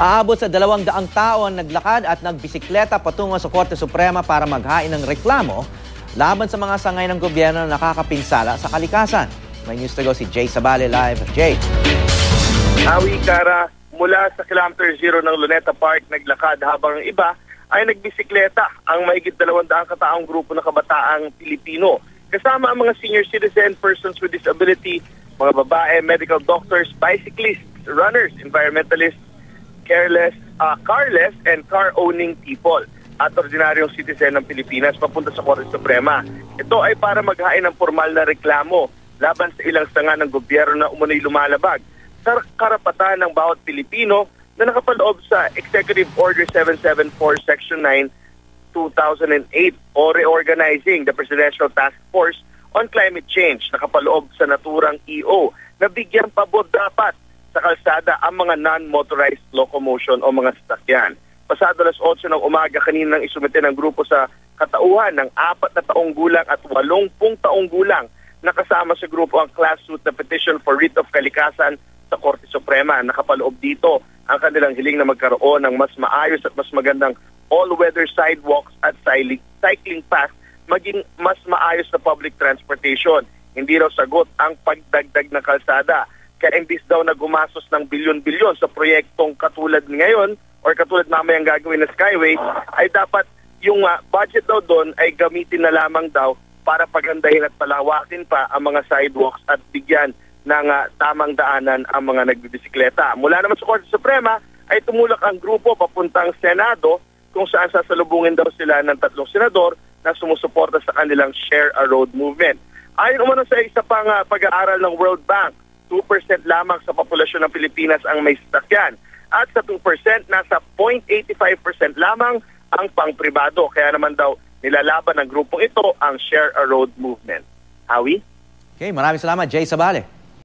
Aabot sa dalawang daang tao ang naglakad at nagbisikleta patungo sa Korte Suprema para maghain ng reklamo laban sa mga sangay ng gobyerno na nakakapinsala sa kalikasan. May news to go si Jay Sabale live. Jay. Awi Kara, mula sa kilometer zero ng Luneta Park, naglakad habang ang iba ay nagbisikleta ang mahigit dalawang daang kataong grupo ng kabataang Pilipino. Kasama ang mga senior citizen, persons with disability, mga babae, medical doctors, bicyclists, runners, environmentalists, careless, uh, carless, and car-owning people at ordinaryong citizen ng Pilipinas papunta sa Korte Suprema. Ito ay para maghain ng formal na reklamo laban sa ilang sanga ng gobyerno na umunay lumalabag sa karapatan ng bawat Pilipino na nakapaloob sa Executive Order 774 Section 9 2008 o reorganizing the Presidential Task Force on Climate Change nakapaloob sa naturang EO na bigyan pabor dapat sa kalsada ang mga non-motorized locomotion o mga sasakyan. Pasado alas 8 ng umaga kanina nang isumite ng grupo sa katauhan ng apat na taong gulang at walumpung taong gulang na kasama sa grupo ang class suit na petition for writ of kalikasan sa Korte Suprema. Nakapaloob dito ang kanilang hiling na magkaroon ng mas maayos at mas magandang all-weather sidewalks at cycling paths maging mas maayos na public transportation. Hindi raw sagot ang pagdagdag ng kalsada. Imbis daw na gumastos ng bilyon-bilyon sa proyektong katulad ngayon or katulad mamayang gagawin na Skyway, ay dapat yung uh, budget daw doon ay gamitin na lamang daw para pagandahin at palawakin pa ang mga sidewalks at bigyan ng uh, tamang daanan ang mga nagbibisikleta. Mula naman sa Korte Suprema ay tumulak ang grupo papuntang Senado kung saan sasalubungin daw sila ng tatlong senador na sumusuporta sa kanilang Share a Road movement. Ayon umano sa isa pang uh, pag-aaral ng World Bank, 2% lamang sa populasyon ng Pilipinas ang may sasakyan. At sa 2%, nasa 0.85% lamang ang pangpribado. Kaya naman daw nilalaban ng grupong ito ang Share a Road movement. Howie? Okay, maraming salamat, Jay Sabale.